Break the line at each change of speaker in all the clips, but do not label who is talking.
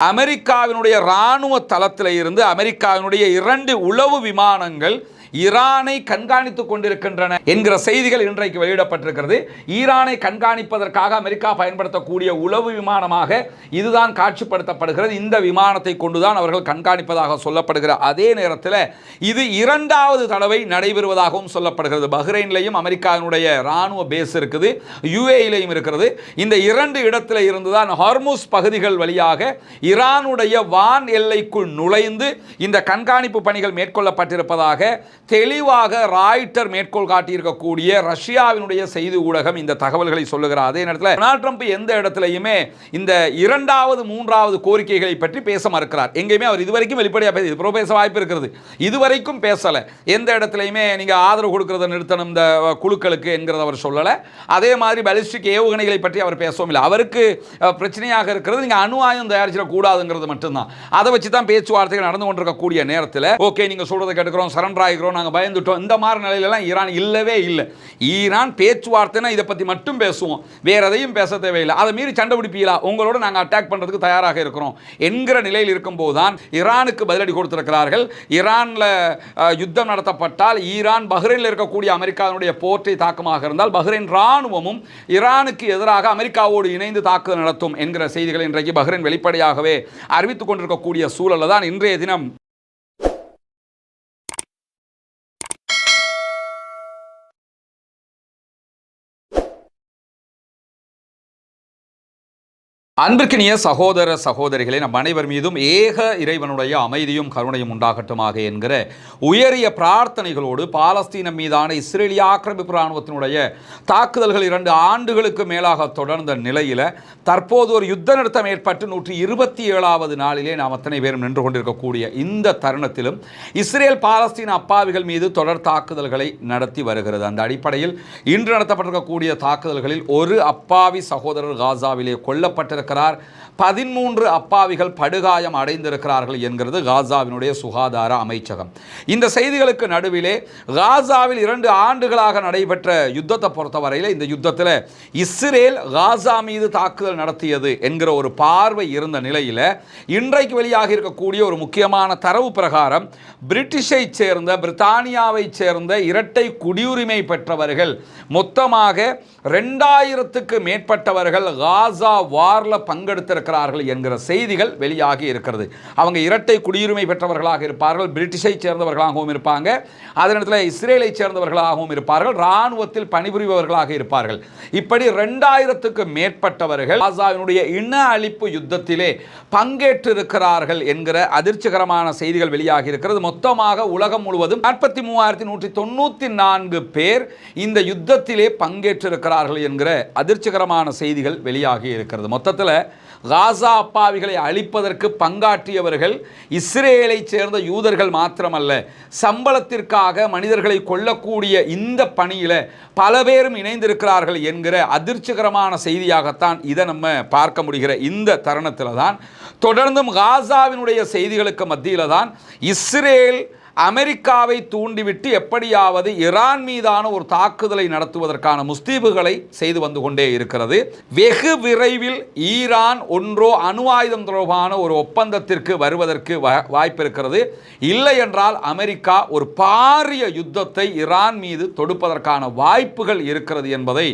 அமெரிக்காவினுடைய இராணுவ தளத்தில் இருந்து அமெரிக்காவினுடைய இரண்டு உளவு விமானங்கள் ஈரானை கண்காணித்துக் கொண்டிருக்கின்றன என்கிற செய்திகள் இன்றைக்கு வெளியிடப்பட்டிருக்கிறது. ஈரானை கண்காணிப்பதற்காக அமெரிக்கா பயன்படுத்தக்கூடிய உளவு விமானமாக இதுதான் காட்சிப்படுத்தப்படுகிறது. இந்த விமானத்தை கொண்டுதான் அவர்கள் கண்காணிப்பதாக சொல்லப்படுகிற அதே நேரத்தில் இது இரண்டாவது தடவை நடைபெறுவதாகவும் சொல்லப்படுகிறது. பஹ்ரைன்லையும் அமெரிக்காவினுடைய இராணுவ பேஸ் இருக்குது யுஏயிலையும் இருக்கிறது. இந்த இரண்டு இடத்துல இருந்துதான் ஹார்முஸ் பகுதிகள் வழியாக ஈரானுடைய வான் எல்லைக்குள் நுழைந்து இந்த கண்காணிப்பு பணிகள் மேற்கொள்ளப்பட்டிருப்பதாக தெளிவாக ராய்டர் மேற்கோள் காட்டியிருக்கக்கூடிய ரஷ்யாவினுடைய செய்தி ஊடகம் இந்த தகவல்களை சொல்லுகிறார் அதே நேரத்தில் டொனால்ட் ட்ரம்ப் எந்த இடத்துலையுமே இந்த இரண்டாவது மூன்றாவது கோரிக்கைகளை பற்றி பேச மறுக்கிறார். எங்கேயுமே அவர் இதுவரைக்கும் வெளிப்படையாக பேச இது பேச வாய்ப்பு இருக்கிறது. இதுவரைக்கும் பேசலை. எந்த இடத்துலையுமே நீங்கள் ஆதரவு கொடுக்கறத நிறுத்தணும் இந்த குழுக்களுக்கு என்கிறத அவர் சொல்லலை. அதே மாதிரி பலிஸ்டிக் ஏவுகணைகளை பற்றி அவர் பேசவும் இல்லை. அவருக்கு பிரச்சனையாக இருக்கிறது. நீங்கள் அணு ஆயுதம் தயாரிச்சிடக்கூடாதுங்கிறது மட்டும்தான். அதை வச்சு தான் பேச்சுவார்த்தைகள் நடந்து கொண்டிருக்கக்கூடிய நேரத்தில் ஓகே நீங்கள் சொல்கிறத கேட்டுக்கிறோம் சரண்டர் ஆகிக்கிறோம் நாங்கள் பயந்துட்டோம். இந்த மாதிரி நிலையிலலாம் ஈரான் இல்லவே இல்லை. ஈரான் பேச்சுவார்த்தைனா இதை பற்றி மட்டும் பேசுவோம். வேற எதையும் பேச தேவையில்லை. அதை மீறி சண்டை பிடிப்பீங்களா? உங்களோட நாங்கள் அட்டாக் பண்ணுறதுக்கு தயாராக இருக்கிறோம். என்கிற நிலையில் இருக்கும்போது தான் ஈரானுக்கு பதிலடி கொடுத்திருக்கிறார்கள். ஈரானில் யுத்தம் நடத்தப்பட்டால் ஈரான் பஹ்ரைனில் இருக்கக்கூடிய அமெரிக்காவினுடைய போர்ட்டை தாக்கமாக இருந்தால் பஹ்ரைன் இராணுவமும் ஈரானுக்கு எதிராக அமெரிக்காவோடு இணைந்து தாக்குதல் நடத்தும் என்கிற செய்திகளை இன்றைக்கு பஹ்ரைன் வெளிப்படையாகவே அறிவித்துக் கொண்டிருக்கக்கூடிய சூழலில் தான் இன்றைய தினம். அன்பிற்கினிய சகோதர சகோதரிகளே நம் அனைவர் மீதும் ஏக இறைவனுடைய அமைதியும் கருணையும் உண்டாகட்டுமாக என்கிற உயரிய பிரார்த்தனைகளோடு பாலஸ்தீனம் மீதான இஸ்ரேலிய ஆக்கிரமிப்பு இராணுவத்தினுடைய தாக்குதல்கள் இரண்டு ஆண்டுகளுக்கு மேலாக தொடர்ந்த நிலையில் தற்போது ஒரு யுத்த நிறுத்தம் ஏற்பட்டு நூற்றி இருபத்தி ஏழாவது நாளிலே நாம் அத்தனை பேரும் நின்று கொண்டிருக்கக்கூடிய இந்த தருணத்திலும் இஸ்ரேல் பாலஸ்தீன அப்பாவிகள் மீது தொடர் தாக்குதல்களை நடத்தி வருகிறது. அந்த அடிப்படையில் இன்று நடத்தப்பட்டிருக்கக்கூடிய தாக்குதல்களில் ஒரு அப்பாவி சகோதரர் காசாவிலே बरकरार பதிமூன்று அப்பாவிகள் படுகாயம் அடைந்திருக்கிறார்கள் என்கிறது காசாவினுடைய சுகாதார அமைச்சகம். இந்த செய்திகளுக்கு நடுவிலே காசாவில் இரண்டு ஆண்டுகளாக நடைபெற்ற யுத்தத்தை பொறுத்தவரையில் இந்த யுத்தத்தில் இஸ்ரேல் காசா மீது தாக்குதல் நடத்தியது என்கிற ஒரு பார்வை இருந்த நிலையில் இன்றைக்கு வெளியாக இருக்கக்கூடிய ஒரு முக்கியமான தரவு பிரகாரம் பிரிட்டிஷை சேர்ந்த பிரித்தானியாவை சேர்ந்த இரட்டை குடியுரிமை பெற்றவர்கள் மொத்தமாக ரெண்டாயிரத்துக்கு மேற்பட்டவர்கள் காசா வாரில் இருக்கிறார்கள் என்கிற செய்திகள் வெளியாகி இருக்கிறது. அவங்க இரட்டை குடியுரிமை பெற்றவர்களாக இருப்பார்கள் பிரிட்டிஷை சேர்ந்தவர்களாகவும் இருப்பாங்க. அதே நேரத்தில் இஸ்ரேலை சேர்ந்தவர்களாகவும் இருப்பார்கள் இராணுவத்தில் பணிபுரிபவர்களாக இருப்பார்கள். இப்படி ரெண்டாயிரத்துக்கு மேற்பட்டவர்கள் காசாவினுடைய இன அழிப்பு யுத்தத்திலே பங்கேற்றிருக்கிறார்கள் என்கிற அதிர்ச்சிகரமான செய்திகள் வெளியாகி இருக்கிறது. மொத்தமாக உலகம் முழுவதும் நாற்பத்தி மூவாயிரத்தி நூற்றி தொண்ணூற்றி நான்கு பேர் இந்த யுத்தத்திலே பங்கேற்றிருக்கிறார்கள் என்கிற அதிர்ச்சிகரமான செய்திகள் வெளியாகி இருக்கிறது. மொத்தத்தில் காசா அப்பாவிகளை அழிப்பதற்கு பங்காற்றியவர்கள் இஸ்ரேலை சேர்ந்த யூதர்கள் மாத்திரமல்ல சம்பளத்திற்காக மனிதர்களை கொல்லக்கூடிய இந்த பணியில் பல பேரும் இணைந்திருக்கிறார்கள் என்கிற அதிர்ச்சிகரமான செய்தியாகத்தான் இதை நம்ம பார்க்க முடிகிற இந்த தருணத்தில் தான் தொடர்ந்தும் காசாவினுடைய செய்திகளுக்கு மத்தியில் தான் இஸ்ரேல் அமெரிக்காவை தூண்டிவிட்டு எப்படியாவது ஈரான் மீதான ஒரு தாக்குதலை நடத்துவதற்கான முஸ்தீபுகளை செய்து வந்து கொண்டே இருக்கிறது. வெகு விரைவில் ஈரான் ஒன்றோ அணு ஆயுதம் தொடர்பான ஒரு ஒப்பந்தத்திற்கு வருவதற்கு வாய்ப்பு இருக்கிறது இல்லை என்றால் அமெரிக்கா ஒரு பாரிய யுத்தத்தை ஈரான் மீது தொடுப்பதற்கான வாய்ப்புகள் இருக்கிறது என்பதை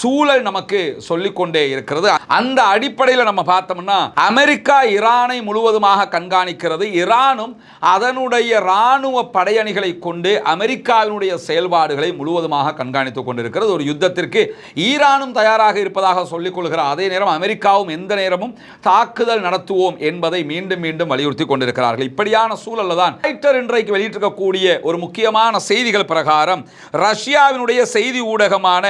சூழல் நமக்கு சொல்லிக்கொண்டே இருக்கிறது. அந்த அடிப்படையில் நம்ம பார்த்தோம்னா அமெரிக்கா ஈரானை முழுவதுமாக கண்காணிக்கிறது. ஈரானும் அதனுடைய இராணுவ படையணிகளை கொண்டு அமெரிக்காவினுடைய செயல்பாடுகளை முழுவதுமாக கண்காணித்துக் கொண்டிருக்கிறது. ஒரு யுத்தத்திற்கு ஈரானும் தயாராக இருப்பதாக சொல்லிக் கொள்கிறார் அதே நேரம் அமெரிக்காவும் எந்த நேரமும் தாக்குதல் நடத்துவோம் என்பதை மீண்டும் மீண்டும் வலியுறுத்தி கொண்டிருக்கிறார்கள். இப்படியான சூழலில் தான் ராய்ட்டர் இன்றைக்கு வெளியிட்டிருக்கக்கூடிய ஒரு முக்கியமான செய்திகள் பிரகாரம் ரஷ்யாவினுடைய செய்தி ஊடகமான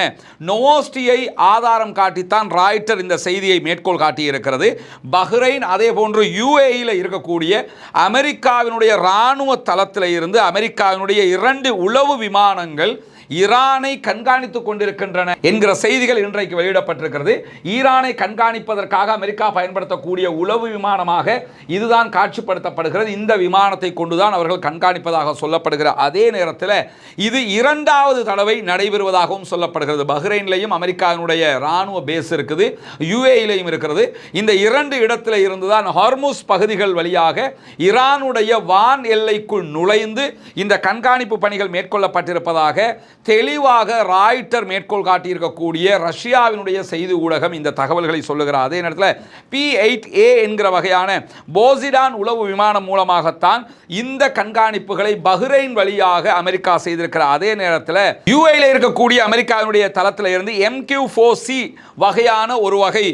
நோஸ்டியை ஆதாரம் காட்டித்தான் ராய்டர் இந்த செய்தியை மேற்கோள் காட்டியிருக்கிறது. பஹ்ரைன் அதே போன்று யுஏஇல இருக்கக்கூடிய அமெரிக்காவினுடைய இராணுவ தளத்தில் இருந்து அமெரிக்காவினுடைய இரண்டு உளவு விமானங்கள் ஈரானை கண்காணித்துக் கொண்டிருக்கின்றன என்கிற செய்திகள் இன்றைக்கு வெளியிடப்பட்டிருக்கிறது. ஈரானை கண்காணிப்பதற்காக அமெரிக்கா பயன்படுத்தக்கூடிய உளவு விமானமாக இதுதான் காட்சிப்படுத்தப்படுகிறது. இந்த விமானத்தை கொண்டுதான் அவர்கள் கண்காணிப்பதாக சொல்லப்படுகிற அதே நேரத்தில் இது இரண்டாவது தடவை நடைபெறுவதாகவும் சொல்லப்படுகிறது. பஹ்ரைன்லையும் அமெரிக்காவினுடைய ராணுவ பேஸ் இருக்குது யுஏயிலையும் இருக்கிறது. இந்த இரண்டு இடத்துல இருந்துதான் ஹார்முஸ் பகுதிகள் வழியாக ஈரானுடைய வான் எல்லைக்குள் நுழைந்து இந்த கண்காணிப்பு பணிகள் மேற்கொள்ளப்பட்டிருப்பதாக தெளிவாக ராய்டர் மேற்கோள் காட்டியிருக்கக்கூடிய ரஷ்யாவினுடைய செய்தி ஊடகம் இந்த தகவல்களை சொல்லுகிறார் அதே நேரத்தில் பி எயிட் ஏ என்கிற வகையான போசிடான் உளவு விமானம் மூலமாகத்தான் இந்த கண்காணிப்புகளை பஹ்ரைன் வழியாக அமெரிக்கா செய்திருக்கிற அதே நேரத்தில் யூஏல இருக்கக்கூடிய அமெரிக்காவினுடைய தளத்தில் இருந்து எம்கியூ ஃபோர் சி வகையான ஒரு வகை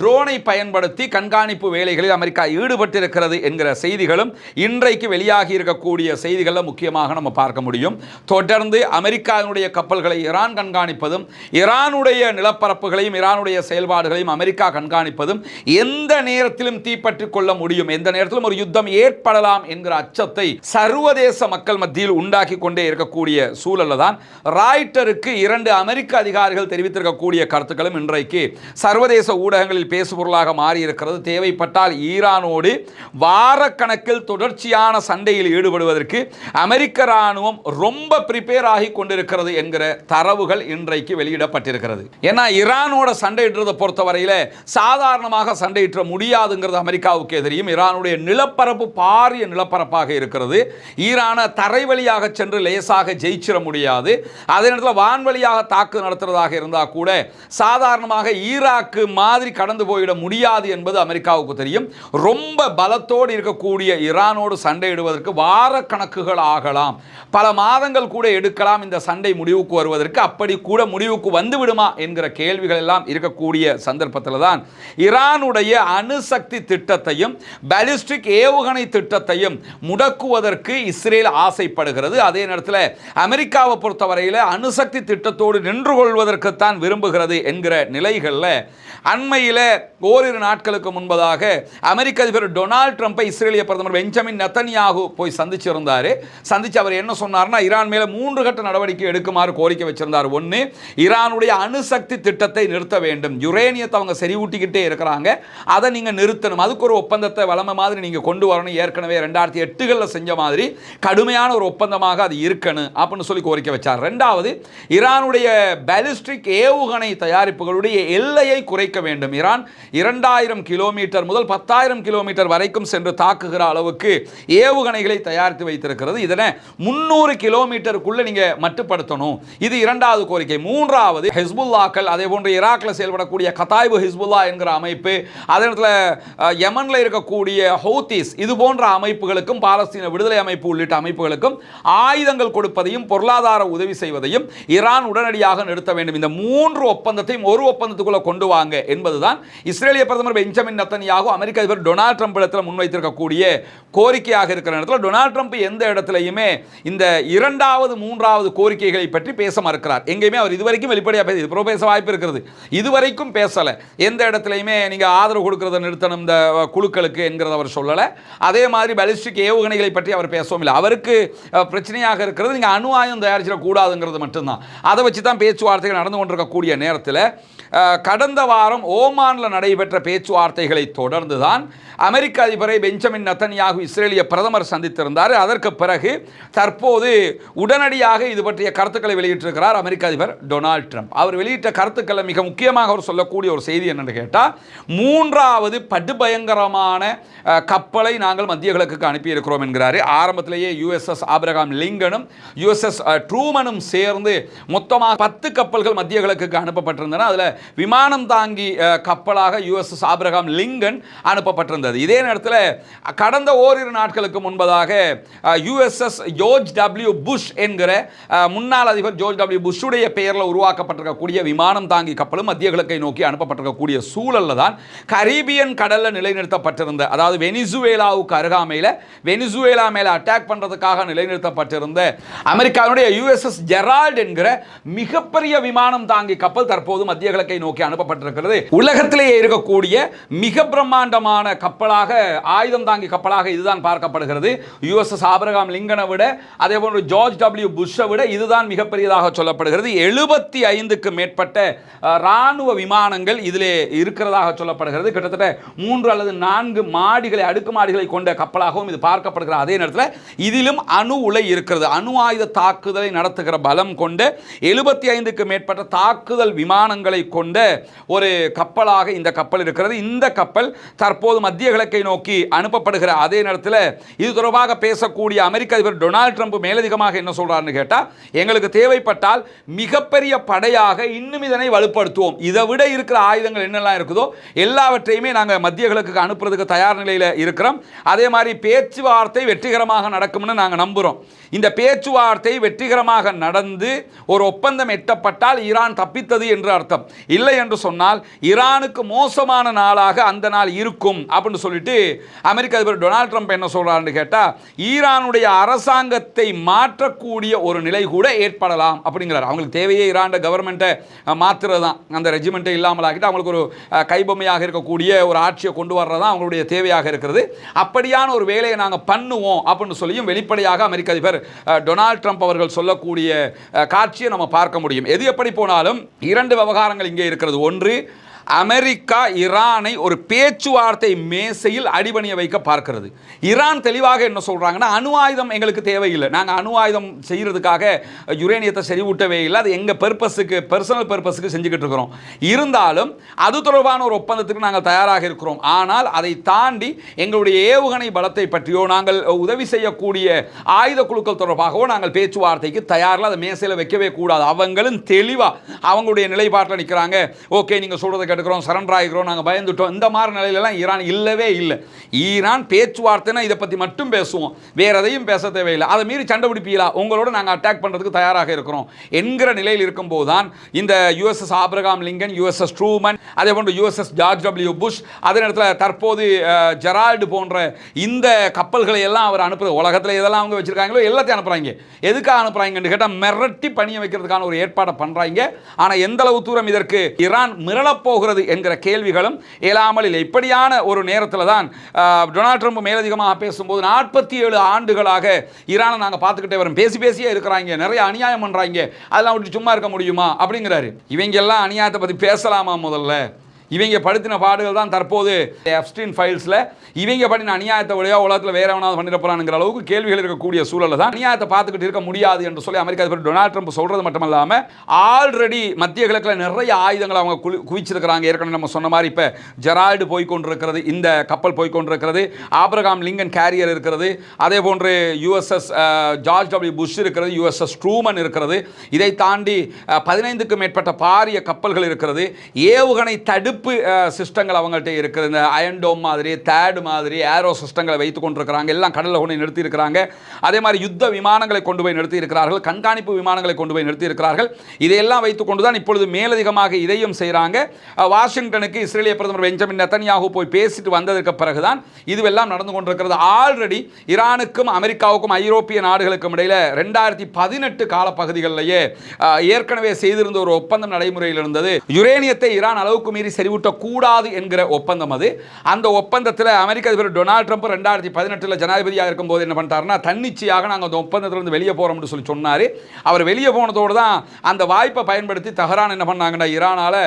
ட்ரோனை பயன்படுத்தி கண்காணிப்பு வேலைகளில் அமெரிக்கா ஈடுபட்டிருக்கிறது என்கிற செய்திகளும் இன்றைக்கு வெளியாகி இருக்கக்கூடிய செய்திகளில் முக்கியமாக நம்ம பார்க்க முடியும். தொடர்ந்து அமெரிக்காவினுடைய ஈரானுடைய கப்பல்களை ஈரான் கண்காணிப்பதும் ஈரானுடைய நிலப்பரப்புகளையும் ஈரானுடைய செயல்பாடுகளையும் அமெரிக்கா கண்காணிப்பதும் எந்த நேரத்திலும் தீப்பற்றி கொள்ள முடியும். எந்த நேரத்திலும் ஒரு யுத்தம் ஏற்படலாம் என்கிற அச்சத்தை சர்வதேச மக்கள் மத்தியில் உண்டாக்கி கொண்டே இருக்கக்கூடிய சூழல்ல தான் ராய்ட்டருக்கு இரண்டு அமெரிக்க அதிகாரிகள் தெரிவித்திருக்கக்கூடிய கருத்துக்களும் இன்றைக்கு சர்வதேச ஊடகங்களில் பேசுபொருளாக மாறியிருக்கிறது. தேவைப்பட்டால் ஈரானோடு வாரக்கணக்கில் தொடர்ச்சியான சண்டையில் ஈடுபடுவதற்கு அமெரிக்க ராணுவம் ரொம்ப ப்ரிப்பேர் ஆகி கொண்டிருக்கிறது. இருக்கிறது என்கிற தரவுகள் இன்றைக்கு வெளியிடப்பட்டிருக்கிறது. ஏன்னா ஈரானோட சண்டையிடுறதை பொறுத்தவரையில் சாதாரணமாக சண்டையிட முடியாதுங்கிறது அமெரிக்காவுக்கே தெரியும் ஈரானுடைய நிலப்பரப்பு பாரிய நிலப்பரப்பாக இருக்கிறது. ஈரானை தரை வழியாக சென்று லேசாக ஜெயிச்சிட முடியாது. அதே நேரத்தில் வான்வழியாக தாக்கு நடத்துறதாக இருந்தால் கூட சாதாரணமாக ஈராக்கு மாதிரி கடந்து போயிட முடியாது என்பது அமெரிக்காவுக்கு தெரியும். ரொம்ப பலத்தோடு இருக்கக்கூடிய ஈரானோடு சண்டையிடுவதற்கு வார கணக்குகள் ஆகலாம். பல மாதங்கள் கூட எடுக்கலாம் இந்த சண்டை முடிவுக்கு வருவதற்கு அப்படி கூட முடிவுக்கு வந்து விடுமா என்கிற கேள்விகள் எல்லாம் இருக்கக்கூடிய சந்தர்ப்பத்தில் தான் ஈரானுடைய அணுசக்தி திட்டத்தையும் பாலிஸ்டிக் ஏவுகணை திட்டத்தையும் முடக்குவதற்கு இஸ்ரேல் ஆசைப்படுகிறது. அதே நேரத்தில் அமெரிக்காவை பொறுத்தவரையில் அணுசக்தி திட்டத்தோடு நின்று கொள்வதற்குத்தான் விரும்புகிறது என்கிற நிலைகளில் அண்மையில் ஓரிரு நாட்களுக்கு முன்பதாக அமெரிக்க அதிபர் டொனால்ட் ட்ரம்ப்பை இஸ்ரேலிய பிரதமர் பெஞ்சமின் நெத்தன்யாகு போய் சந்திச்சிருந்தார். சந்திச்சு அவர் என்ன சொன்னார்னா ஈரான் மேலே மூன்று கட்ட நடவடிக்கை எடுக்க எடுக்குமாறு கோரிக்கை வச்சிருந்தார். ஒன்று ஈரானுடைய அணுசக்தி திட்டத்தை நிறுத்த வேண்டும். யுரேனியத்தை அவங்க செறிவூட்டிக்கிட்டே இருக்கிறாங்க. அதை நீங்கள் நிறுத்தணும். அதுக்கு ஒரு ஒப்பந்தத்தை வளமை மாதிரி நீங்கள் கொண்டு வரணும். ஏற்கனவே ரெண்டாயிரத்தி எட்டுகளில் செஞ்ச மாதிரி கடுமையான ஒரு ஒப்பந்தமாக அது இருக்கணும் அப்படின்னு சொல்லி கோரிக்கை வச்சார். ரெண்டாவது ஈரானுடைய பேலிஸ்டிக் ஏவுகணை தயாரிப்புகளுடைய எல்லையை குறைக்க வேண்டும். ஈரான் இரண்டாயிரம் கிலோமீட்டர் முதல் பத்தாயிரம் கிலோமீட்டர் வரைக்கும் சென்று தாக்குகிற அளவுக்கு ஏவுகணைகளை தயாரித்து வைத்திருக்கிறது. இதனை முன்னூறு கிலோமீட்டருக்குள்ளே நீங்கள் மட்டுப்படுத்த மட்டுப்படுத்தணும் இது இரண்டாவது கோரிக்கை. மூன்றாவது ஹிஸ்புல்லாக்கள் அதே போன்று ஈராக்கில் செயல்படக்கூடிய கதாய்பு ஹிஸ்புல்லா என்கிற அமைப்பு அதே நேரத்தில் யமனில் இருக்கக்கூடிய ஹவுத்திஸ் இது போன்ற அமைப்புகளுக்கும் பாலஸ்தீன விடுதலை அமைப்பு உள்ளிட்ட அமைப்புகளுக்கும் ஆயுதங்கள் கொடுப்பதையும் பொருளாதார உதவி செய்வதையும் ஈரான் உடனடியாக நிறுத்த வேண்டும். இந்த மூன்று ஒப்பந்தத்தையும் ஒரு ஒப்பந்தத்துக்குள்ள கொண்டு வாங்க என்பதுதான் இஸ்ரேலிய பிரதமர் பெஞ்சமின் நத்தனியாகும் அமெரிக்க அதிபர் டொனால்ட் ட்ரம்ப் இடத்துல முன்வைத்திருக்கக்கூடிய கோரிக்கையாக இருக்கிற இடத்துல டொனால்ட் ட்ரம்ப் எந்த இடத்துலையுமே இந்த இரண்டாவது மூன்றாவது கோரிக்கைகள் பற்றி பேச மறுக்கிறார். எங்கேயுமே அவர் இதுவரைக்கும் வெளிப்படையாக பேச இது பேச வாய்ப்பு இருக்கிறது. இதுவரைக்கும் பேசலை. எந்த இடத்துலையுமே நீங்கள் ஆதரவு கொடுக்கறத நிறுத்தணும் இந்த குழுக்களுக்கு என்கிறத அவர் சொல்லலை. அதே மாதிரி பலிஸ்டிக் ஏவுகணைகளை பற்றி அவர் பேசவும் இல்லை. அவருக்கு பிரச்சனையாக இருக்கிறது. நீங்கள் அணு ஆயுதம் தயாரிச்சிடக்கூடாதுங்கிறது மட்டும்தான். அதை வச்சு தான் பேச்சுவார்த்தைகள் நடந்து கொண்டிருக்கக்கூடிய நேரத்தில் கடந்த வாரம் ஓமானில் நடைபெற்ற பேச்சுவார்த்தைகளை தொடர்ந்து தான் அமெரிக்க அதிபரை பெஞ்சமின் நத்தனியாக இஸ்ரேலிய பிரதமர் சந்தித்திருந்தார். அதற்கு பிறகு தற்போது உடனடியாக இது பற்றிய கருத்துக்களை வெளியிட்டிருக்கிறார் அமெரிக்க அதிபர் டொனால்ட் ட்ரம்ப். அவர் வெளியிட்ட கருத்துக்களை மிக முக்கியமாக அவர் சொல்லக்கூடிய ஒரு செய்தி என்னென்னு கேட்டால் மூன்றாவது படுபயங்கரமான கப்பலை நாங்கள் மத்திய கிழக்குக்கு அனுப்பியிருக்கிறோம் என்கிறார். ஆரம்பத்திலேயே யுஎஸ்எஸ் ஆபிரகாம் லிங்கனும் யுஎஸ்எஸ் ட்ரூமனும் சேர்ந்து மொத்தமாக பத்து கப்பல்கள் மத்திய கிழக்குக்கு அனுப்பப்பட்டிருந்தன. அதில் விமானம் தாங்கி கப்பலாக யுஎஸ்எஸ் ஆபிரகாம் லிங்கன் அனுப்பப்பட்டிருந்தது. இதே நேரத்தில் கடந்த ஓரிரு நாட்களுக்கு முன்பதாக யுஎஸ்எஸ் ஜோர்ஜ் டபிள்யூ புஷ் என்கிற முன்னாள் அதிபர் ஜோர்ஜ் டபிள்யூ புஷ்ஷுடைய பெயரில் உருவாக்கப்பட்டிருக்கக்கூடிய விமானம் தாங்கி கப்பலும் மத்திய கிழக்கை நோக்கி அனுப்பப்பட்டிருக்கக்கூடிய சூழலில் தான் கரீபியன் கடலில் நிலைநிறுத்தப்பட்டிருந்த அதாவது வெனிசுவேலாவுக்கு அருகாமையில் வெனிசுவேலா மேலே அட்டாக் பண்ணுறதுக்காக நிலைநிறுத்தப்பட்டிருந்த அமெரிக்காவினுடைய யுஎஸ்எஸ் ஜெரால்ட் என்கிற மிகப்பெரிய விமானம் தாங்கி கப்பல் தற்போது மத்திய கிழக்கு மத்திய நோக்கி அனுப்பப்பட்டிருக்கிறது. உலகத்திலேயே இருக்கக்கூடிய மிக பிரம்மாண்டமான கப்பலாக ஆயுதம் தாங்கி கப்பலாக இதுதான் பார்க்கப்படுகிறது. யுஎஸ்எஸ் ஆபிரகாம் லிங்கனை விட அதே போன்று ஜார்ஜ் டபிள்யூ புஷ்ஷை விட இதுதான் மிகப்பெரியதாக சொல்லப்படுகிறது. எழுபத்தி ஐந்துக்கு மேற்பட்ட இராணுவ ராணுவ விமானங்கள் இதிலே இருக்கிறதாக சொல்லப்படுகிறது. கிட்டத்தட்ட மூன்று அல்லது நான்கு மாடிகளை அடுக்கு மாடிகளை கொண்ட கப்பலாகவும் இது பார்க்கப்படுகிற அதே நேரத்தில் இதிலும் அணு உலை இருக்கிறது. அணு ஆயுத தாக்குதலை நடத்துகிற பலம் கொண்ட எழுபத்தி ஐந்துக்கு மேற்பட்ட தாக்குதல் விமானங்களை கொண்ட ஒரு கப்பலாக இந்த கப்பல் இருக்கிறது. இந்த கப்பல் தற்போது மத்திய கிழக்கை நோக்கி அனுப்பப்படுகிற அதே நேரத்தில் இது தொடர்பாக பேசக்கூடிய அமெரிக்க அதிபர் டொனால்ட் ட்ரம்ப் மேலதிகமாக என்ன சொல்கிறாருன்னு கேட்டால் எங்களுக்கு தேவைப்பட்டால் மிகப்பெரிய படையாக இன்னும் இதனை வலுப்படுத்துவோம். இதை விட இருக்கிற ஆயுதங்கள் என்னெல்லாம் இருக்குதோ எல்லாவற்றையுமே நாங்கள் மத்திய கிழக்குக்கு அனுப்புறதுக்கு தயார் நிலையில் இருக்கிறோம். அதே மாதிரி பேச்சுவார்த்தை வெற்றிகரமாக நடக்கும்னு நாங்கள் நம்புகிறோம் இந்த பேச்சுவார்த்தை வெற்றிகரமாக நடந்து ஒரு ஒப்பந்தம் எட்டப்பட்டால் ஈரான் தப்பித்தது என்று அர்த்தம். இல்லை என்று சொன்னால் ஈரானுக்கு மோசமான நாளாக அந்த நாள் இருக்கும் அப்படின்னு சொல்லிட்டு அமெரிக்க அதிபர் டொனால்ட் ட்ரம்ப் என்ன சொல்கிறாருன்னு கேட்டால் ஈரானுடைய அரசாங்கத்தை மாற்றக்கூடிய ஒரு நிலை கூட ஏற்படலாம் அப்படிங்கிறார். அவங்களுக்கு தேவையே ஈரான் கவர்மெண்ட்டை மாற்றுறது தான். அந்த ரெஜிமெண்ட்டை இல்லாமல் ஆக்கிட்டு அவங்களுக்கு ஒரு கைபொம்மையாக இருக்கக்கூடிய ஒரு ஆட்சியை கொண்டு வர்றது தான் அவங்களுடைய தேவையாக இருக்கிறது. அப்படியான ஒரு வேலையை நாங்கள் பண்ணுவோம் அப்படின்னு சொல்லியும் வெளிப்படையாக அமெரிக்க அதிபர் டொனால்ட் ட்ரம்ப் அவர்கள் சொல்லக்கூடிய காட்சியை நம்ம பார்க்க முடியும். எது எப்படி போனாலும் இரண்டு விவகாரங்கள் இங்கே இருக்கிறது ஒன்று. அமெரிக்கா ஈரானை ஒரு பேச்சுவார்த்தை மேசையில் அடிபணிய வைக்க பார்க்கிறது. ஈரான் தெளிவாக என்ன சொல்கிறாங்கன்னா அணு ஆயுதம் எங்களுக்கு தேவையில்லை. நாங்கள் அணு ஆயுதம் செய்கிறதுக்காக யுரேனியத்தை செறிவூட்டவே இல்லை. அது எங்கள் பர்பஸுக்கு பர்சனல் பர்பஸுக்கு செஞ்சுக்கிட்டு இருக்கிறோம். இருந்தாலும் அது தொடர்பான ஒரு ஒப்பந்தத்துக்கு நாங்கள் தயாராக இருக்கிறோம். ஆனால் அதை தாண்டி எங்களுடைய ஏவுகணை பலத்தை பற்றியோ நாங்கள் உதவி செய்யக்கூடிய ஆயுத குழுக்கள் தொடர்பாகவோ நாங்கள் பேச்சுவார்த்தைக்கு தயாரில் அதை மேசையில் வைக்கவே கூடாது. அவங்களும் தெளிவாக அவங்களுடைய நிலைப்பாட்டில் நிற்கிறாங்க ஓகே நீங்கள் சொல்கிறத எடுக்கிறோம் சரண்டர் ஆகிக்கிறோம் நாங்கள் பயந்துட்டோம். இந்த மாதிரி நிலையிலலாம் ஈரான் இல்லவே இல்லை. ஈரான் பேச்சுவார்த்தைனா இதை பற்றி மட்டும் பேசுவோம். வேற எதையும் பேச தேவையில்லை. அதை மீறி சண்டை பிடிப்பீங்களா? உங்களோட நாங்கள் அட்டாக் பண்ணுறதுக்கு தயாராக இருக்கிறோம். என்கிற நிலையில் இருக்கும்போது தான் இந்த USS Abraham Lincoln USS Truman அதே போன்று யுஎஸ்எஸ் ஜார்ஜ் டபிள்யூ புஷ் அதே நேரத்தில் தற்போது ஜெரால்டு போன்ற இந்த கப்பல்களை எல்லாம் அவர் அனுப்புறது உலகத்தில் எதெல்லாம் அவங்க வச்சிருக்காங்களோ எல்லாத்தையும் அனுப்புறாங்க. எதுக்காக அனுப்புகிறாங்கன்னு கேட்டால் மிரட்டி பணிய வைக்கிறதுக்கான ஒரு ஏற்பாடை பண்றாங்க. ஆனால் எந்த அளவு தூரம் இதற்கு ஈரான் மிரளப்போ போகிறது என்கிற கேள்விகளும் இயலாமல் இல்லை. இப்படியான ஒரு நேரத்தில் தான் டொனால்ட் ட்ரம்ப் மேலதிகமாக பேசும்போது நாற்பத்தி ஏழு ஆண்டுகளாக ஈரானை நாங்கள் பார்த்துக்கிட்டே வரோம். பேசி பேசியே இருக்கிறாங்க. நிறைய அநியாயம் பண்றாங்க. அதெல்லாம் விட்டு சும்மா இருக்க முடியுமா? அப்படிங்கிறாரு. இவங்க எல்லாம் அநியாயத்தை பற்றி பேசலாமா முதல்ல? இவங்க படுத்தின பாடுகள் தான் தற்போது எஃப்ஸ்டின் ஃபைல்ஸில் இவங்க பண்ணின அநியாயத்தை வழியா உலகத்தில் வேற எவனாவது பண்ணிடப்போறாங்கிற அளவுக்கு கேள்விகள் இருக்கக்கூடிய சூழலில் தான். அநியாயத்தை பார்த்துக்கிட்டு இருக்க முடியாது என்று சொல்லி அமெரிக்க அதிபர் டொனால்ட் ட்ரம்ப் சொல்கிறது மட்டும் இல்லாமல் ஆல்ரெடி மத்திய கிழக்கில் நிறைய ஆயுதங்களை அவங்க குளி குவிச்சிருக்கிறாங்க. ஏற்கனவே நம்ம சொன்ன மாதிரி இப்போ ஜெரால்டு போய் கொண்டிருக்கிறது இந்த கப்பல் போய் கொண்டிருக்கிறது ஆப்ரகாம் லிங்கன் கேரியர் இருக்கிறது அதே போன்று யுஎஸ்எஸ் ஜார்ஜ் டபிள்யூ புஷ் இருக்கிறது யுஎஸ்எஸ் ட்ரூமன் இருக்கிறது. இதை தாண்டி பதினைந்துக்கும் மேற்பட்ட பாரிய கப்பல்கள் இருக்கிறது. ஏவுகணை தடுப்பு அஹ், சிஸ்டங்கள் அவங்கள்ட்ட இருக்குது இந்த அயன்டோம் மாதிரி தேடு மாதிரி ஏரோ சிஸ்டங்களை வைத்து கொண்டிருக்கிறாங்க. எல்லாம் கடலில் கொண்டு நிறுத்தி இருக்கிறாங்க அதே மாதிரி யுத்த விமானங்களை கொண்டு போய் நிறுத்தி இருக்கிறார்கள் கண்காணிப்பு விமானங்களை கொண்டு போய் நிறுத்தி இருக்கிறார்கள் இதையெல்லாம் வைத்துக் கொண்டு தான் இப்பொழுது மேலதிகமாக இதையும் செய்கிறாங்க வாஷிங்டனுக்கு இஸ்ரேலிய பிரதமர் பெஞ்சமின் நெத்தன்யாகு போய் பேசிட்டு வந்ததற்கு பிறகுதான் இதுவெல்லாம் நடந்து கொண்டிருக்கிறது. ஆல்ரெடி ஈரானுக்கும் அமெரிக்காவுக்கும் ஐரோப்பிய நாடுகளுக்கும் இடையில ரெண்டாயிரத்தி பதினெட்டு காலப்பகுதிகளிலேயே ஏற்கனவே செய்திருந்த ஒரு ஒப்பந்தம் நடைமுறையில் இருந்தது. யுரேனியத்தை ஈரான் அளவுக்கு மீறி சரி செறிவூட்டக்கூடாது என்கிற ஒப்பந்தம் அது. அந்த ஒப்பந்தத்தில் அமெரிக்க அதிபர் டொனால்ட் ட்ரம்ப் ரெண்டாயிரத்தி பதினெட்டில் ஜனாதிபதியாக இருக்கும்போது என்ன பண்ணிட்டாருன்னா தன்னிச்சையாக நாங்கள் அந்த ஒப்பந்தத்திலிருந்து வெளியே போகிறோம்னு சொல்லி சொன்னார். அவர் வெளியே போனதோடு தான் அந்த வாய்ப்பை பயன்படுத்தி தஹரான் என்ன பண்ணாங்கன்னா ஈரானால்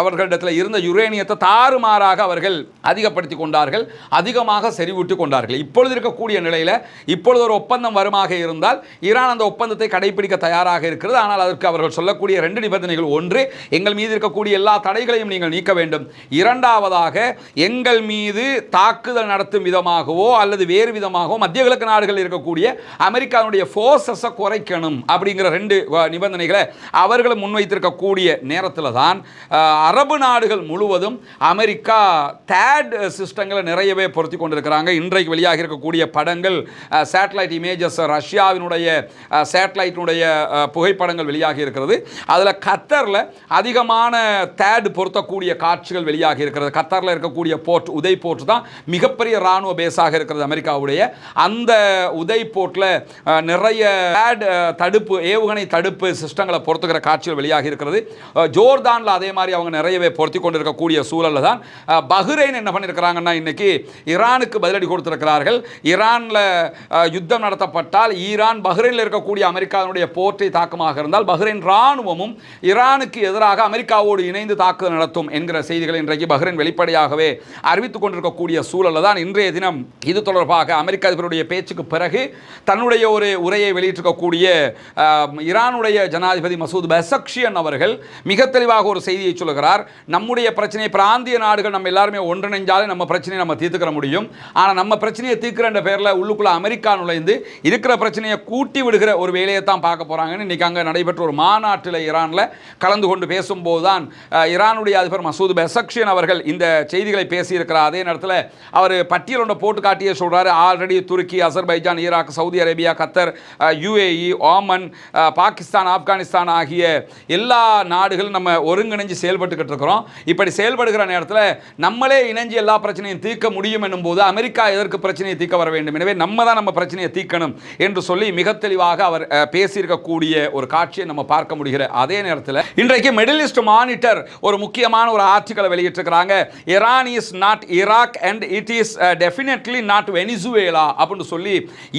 அவர்களிடத்தில் இருந்த யுரேனியத்தை தாறுமாறாக அவர்கள் அதிகப்படுத்தி கொண்டார்கள் அதிகமாக செறிவூட்டி கொண்டார்கள். இப்பொழுது இருக்கக்கூடிய நிலையில் இப்பொழுது ஒரு ஒப்பந்தம் வருமாக இருந்தால் ஈரான் அந்த ஒப்பந்தத்தை கடைபிடிக்க தயாராக இருக்கிறது. ஆனால் அதற்கு அவர்கள் சொல்லக்கூடிய ரெண்டு நிபந்தனைகள் ஒன்று எங்கள் மீது இருக்கக்கூடிய எல்லா தடைகளையும் நீங்கள் நீக்க வேண்டும். இரண்டாவதாக எங்கள் மீது தாக்குதல் நடத்தும் விதமாகவோ அல்லது வேறு விதமாகவோ மத்திய கிழக்கு நாடுகள் இருக்கக்கூடிய அமெரிக்காவுடைய ஃபோர்ஸஸை குறைக்கணும் அப்படிங்கிற ரெண்டு நிபந்தனைகளை அவர்களும் முன்வைத்திருக்கக்கூடிய நேரத்தில் தான் அரபு நாடுகள் முழுவதும் அமெரிக்கா தேட் சிஸ்டங்களை நிறையவே பொருத்தி கொண்டிருக்கிறாங்க. இன்றைக்கு வெளியாக இருக்கக்கூடிய படங்கள் சேட்டலைட் இமேஜஸ் ரஷ்யாவினுடைய சேட்டலைட்டினுடைய புகைப்படங்கள் வெளியாகி இருக்கிறது. அதில் கத்தரில் அதிகமான தேட் பொருத்தக்கூடிய இருக்கக்கூடிய காட்சிகள் வெளியாக இருக்கிறது. கத்தாரில் இருக்கக்கூடிய போர்ட் உதய் போர்ட் தான் மிகப்பெரிய இராணுவ பேஸாக இருக்கிறது அமெரிக்காவுடைய. அந்த உதய் போர்ட்டில் நிறைய பேட் தடுப்பு ஏவுகணை தடுப்பு சிஸ்டங்களை பொறுத்துக்கிற காட்சிகள் வெளியாக இருக்கிறது. ஜோர்தானில் அதே மாதிரி அவங்க நிறையவே பொருத்தி கொண்டிருக்கக்கூடிய சூழலில் தான். பஹ்ரைன் என்ன பண்ணியிருக்கிறாங்கன்னா இன்னைக்கு ஈரானுக்கு பதிலடி கொடுத்திருக்கிறார்கள். ஈரானில் யுத்தம் நடத்தப்பட்டால் ஈரான் பஹ்ரைனில் இருக்கக்கூடிய அமெரிக்காவினுடைய போர்ட்டை தாக்கமாக இருந்தால் பஹ்ரைன் இராணுவமும் ஈரானுக்கு எதிராக அமெரிக்காவோடு இணைந்து தாக்குதல் நடத்தும் நடத்தும் என்கிற செய்திகளை இன்றைக்கு பஹ்ரைன் வெளிப்படையாகவே அறிவித்துக் கொண்டிருக்கக்கூடிய சூழலில் தான் இன்றைய தினம். இது தொடர்பாக அமெரிக்க அதிபருடைய பேச்சுக்கு பிறகு தன்னுடைய ஒரு உரையை வெளியிட்டிருக்கக்கூடிய ஈரானுடைய ஜனாதிபதி மசூத் பெசக்ஷியன் அவர்கள் மிக தெளிவாக ஒரு செய்தியை சொல்கிறார் நம்முடைய பிரச்சனை பிராந்திய நாடுகள் நம்ம எல்லாருமே ஒன்றிணைஞ்சாலே நம்ம பிரச்சனையை நம்ம தீர்த்துக்கிற முடியும். ஆனால் நம்ம பிரச்சனையை தீர்க்கிற பேரில் உள்ளுக்குள்ள அமெரிக்கா நுழைந்து இருக்கிற பிரச்சனையை கூட்டி விடுகிற ஒரு வேலையை தான் பார்க்க போகிறாங்கன்னு இன்றைக்கி அங்கே நடைபெற்ற ஒரு மாநாட்டில் ஈரானில் கலந்து கொண்டு பேசும்போது தான் ஈரானுடைய அதிபர் மசூத் பெசக்ஷியன் அவர்கள் இந்த செய்திகளை பேசியிருக்கிறார். அதே நேரத்தில் அவர் பட்டியல் போட்டு காட்டியே சொல்றாரு. ஆல்ரெடி துருக்கி Azerbaijan Iraq Saudi Arabia Qatar UAE Oman Pakistan Afghanistan ஆகிய எல்லா நாடுகளும் நம்ம ஒருங்கிணைஞ்சு செயல்பட்டுக்கிட்டு இருக்கிறோம். இப்படி செயல்படுகிற நேரத்தில் நம்மளே இணைஞ்சு எல்லா பிரச்சனையும் தீர்க்க முடியும் என்னும் போது அமெரிக்கா எதற்கு பிரச்சனையை தீர்க்க வர வேண்டும்? எனவே நம்ம தான் நம்ம பிரச்சனையை தீர்க்கணும் என்று சொல்லி மிக தெளிவாக அவர் பேசியிருக்கக்கூடிய ஒரு காட்சியை நம்ம பார்க்க முடிகிற அதே நேரத்தில் இன்றைக்கு மிடில் ஈஸ்ட் மானிட்டர் ஒரு முக்கியமான ஒரு ஆர்டிக்கலை வெளியிட்டிருக்கிறாங்க. Iran is not Iraq and it is definitely not Venezuela அப்படின்னு சொல்லி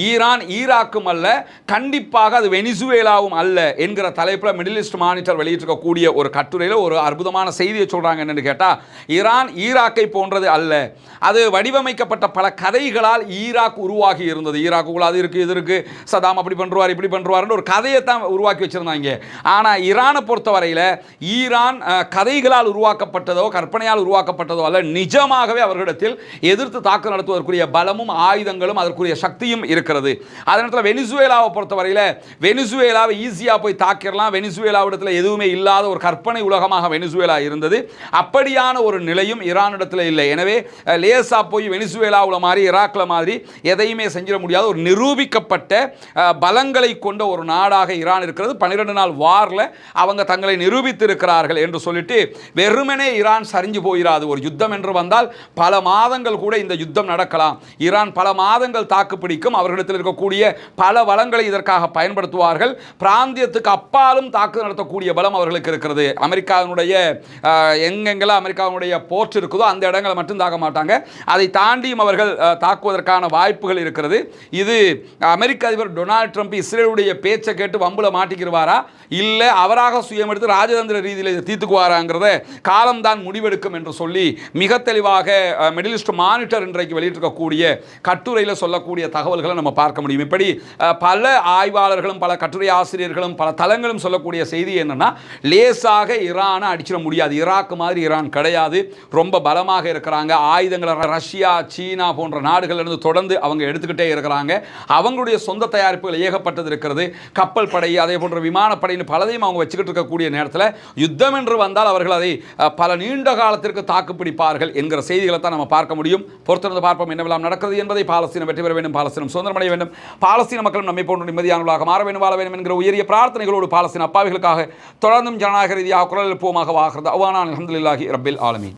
ஈரான் ஈராக்கும் அல்ல கண்டிப்பாக அது வெனிசுவேலாவும் அல்ல என்கிற தலைப்பில் மிடில் ஈஸ்ட் மானிட்டர் வெளியிட்டிருக்கக்கூடிய ஒரு கட்டுரையில் ஒரு அற்புதமான செய்தியை சொல்கிறாங்க என்னென்னு கேட்டால் ஈரான் ஈராக்கை போன்றது அல்ல. அது வடிவமைக்கப்பட்ட பல கதைகளால் ஈராக் உருவாகி இருந்தது. ஈராக்குக்குள்ள அது இருக்குது இது இருக்குது சதாம் அப்படி பண்ணுவார் இப்படி பண்ணுவார்னு ஒரு கதையை தான் உருவாக்கி வச்சுருந்தாங்க. ஆனால் ஈரானை பொறுத்தவரையில் ஈரான் கதைகளால் கதைகளால் உருவாக்கப்பட்டதோ கற்பனையால் உருவாக்கப்பட்டதோ அல்ல நிஜமாகவே அவர்களிடத்தில் எதிர்த்து தாக்குதல் நடத்துவதற்குரிய பலமும் ஆயுதங்களும் அதற்குரிய சக்தியும் இருக்கிறது. அதே நேரத்தில் வெனிசுவேலாவை பொறுத்தவரையில் வெனிசுவேலாவை ஈஸியாக போய் தாக்கிடலாம் வெனிசுவேலாவிடத்தில் எதுவுமே இல்லாத ஒரு கற்பனை உலகமாக வெனிசுவேலா இருந்தது. அப்படியான ஒரு நிலையும் ஈரானிடத்தில் இல்லை. எனவே லேசாக லேசா போய் வெனிசுவேலாவில் மாதிரி ஈராக்கில் மாதிரி எதையுமே செஞ்சிட முடியாத ஒரு நிரூபிக்கப்பட்ட பலங்களை கொண்ட ஒரு நாடாக ஈரான் இருக்கிறது. பன்னிரெண்டு நாள் வாரில் அவங்க தங்களை நிரூபித்து இருக்கிறார்கள் என்று சொல்லிட்டு வெறுமனே ஈரான் சரிஞ்சு போயிடாது ஒரு யுத்தம் என்று வந்தால் பல மாதங்கள் கூட இந்த யுத்தம் நடக்கலாம். ஈரான் பல மாதங்கள் தாக்குப்பிடிக்கும் அவர்களிடத்தில் இருக்கக்கூடிய பல வளங்களை இதற்காக பயன்படுத்துவார்கள். பிராந்தியத்துக்கு அப்பாலும் தாக்கு நடத்தக்கூடிய பலம் அவர்களுக்கு இருக்கிறது. அமெரிக்காவினுடைய எங்கெங்கெல்லாம் அமெரிக்காவினுடைய போர்ட் இருக்குதோ அந்த இடங்களை மட்டும் தாக்க மாட்டாங்க. அதை தாண்டியும் அவர்கள் தாக்குவதற்கான வாய்ப்புகள் இருக்கிறது. இது அமெரிக்க அதிபர் டொனால்ட் ட்ரம்ப் இஸ்ரேலுடைய பேச்சை கேட்டு வம்புல மாட்டிக்கிடுவாரா? இல்லை அவராக சுயமெடுத்து ராஜதந்திர ரீதியில் இதை தீர்த்துக்குவாராங்கிறத காலம்தான் முடிவெடுக்கும் என்று சொல்லி மிக தெளிவாக மிடில் ஈஸ்ட் மானிட்டர் இன்றைக்கு வெளியிட்டிருக்கக்கூடிய கட்டுரையில் சொல்லக்கூடிய தகவல்களை நம்ம பார்க்க முடியும். இப்படி பல ஆய்வாளர்களும் பல கட்டுரை ஆசிரியர்களும் பல தளங்களும் சொல்லக்கூடிய செய்தி என்னன்னா லேசாக ஈரானை அடிச்சிட முடியாது. ஈராக் மாதிரி ஈரான் கிடையாது. ரொம்ப பலமாக இருக்கிறாங்க. ஆயுதங்களை ரஷ்யா சீனா போன்ற நாடுகளிலிருந்து தொடர்ந்து அவங்க எடுத்துக்கிட்டே இருக்கிறாங்க. அவங்களுடைய சொந்த தயாரிப்புகள் ஏகப்பட்டது இருக்கிறது. கப்பல் படை அதே போன்ற விமானப்படைன்னு பலதையும் அவங்க வச்சுக்கிட்டு இருக்கக்கூடிய நேரத்தில் யுத்தம் என்று வந்தால் அவர்கள் அதை பல நீண்ட காலத்திற்கு தாக்குப்பிடிப்பார்கள் என்கிற செய்திகளை தான் நம்ம பார்க்க முடியும். பொறுத்திருந்து பார்ப்போம் என்னவெல்லாம் நடக்கிறது என்பதை பாலஸ்தீனம் வெற்றி பெற வேண்டும் பாலஸ்தீனம் சுதந்திரமடைய வேண்டும். பாலஸ்தீன மக்களும் நம்மை போன்ற நிம்மதியானவர்களாக மாற வேண்டும் வாழ வேண்டும் என்கிற உயரிய பிரார்த்தனைகளோடு பாலஸ்தீன அப்பாவிகளுக்காக தொடர்ந்தும் ஜனநாயக ரீதியாக குரல் எழுப்புவமாக வாகிறது. அவ்வானா அலமதுல்லாஹி ரபில் ஆலமி